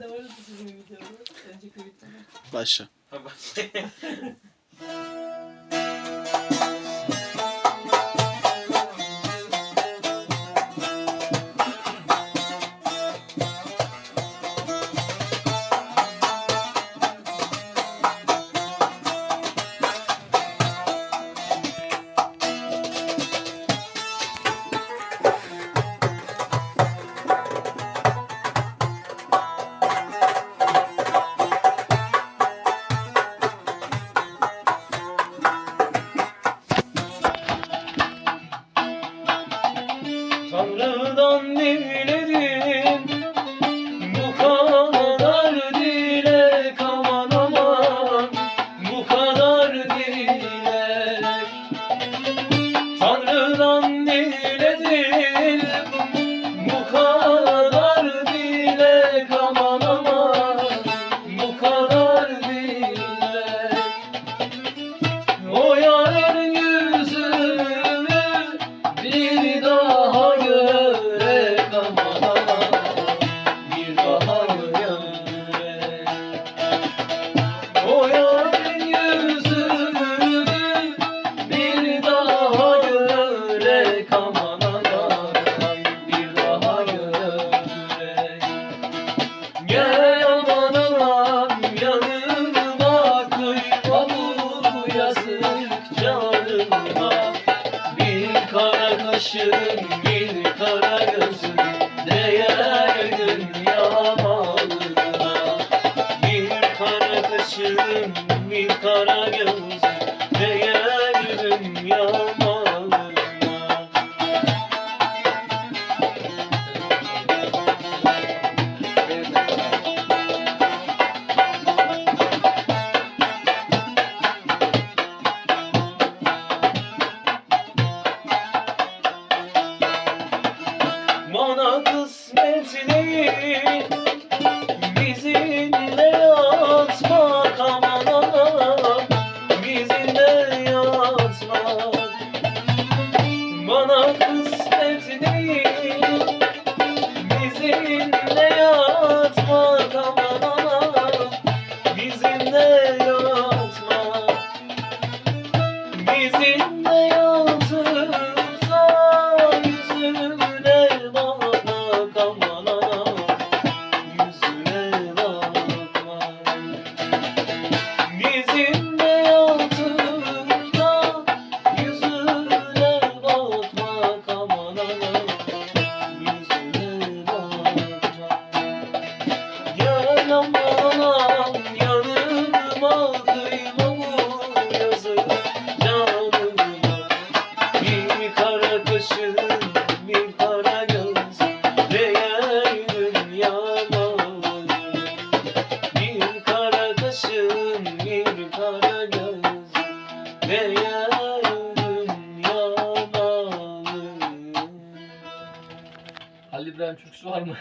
Bende vardı Başla. başım gelir. bana kısmetli Bizimle atmak aman Bizimle yatmak Bana kısmetli Bizimle yatmak aman Bizimle yatmak Bizimle Özlem türküsü var mı?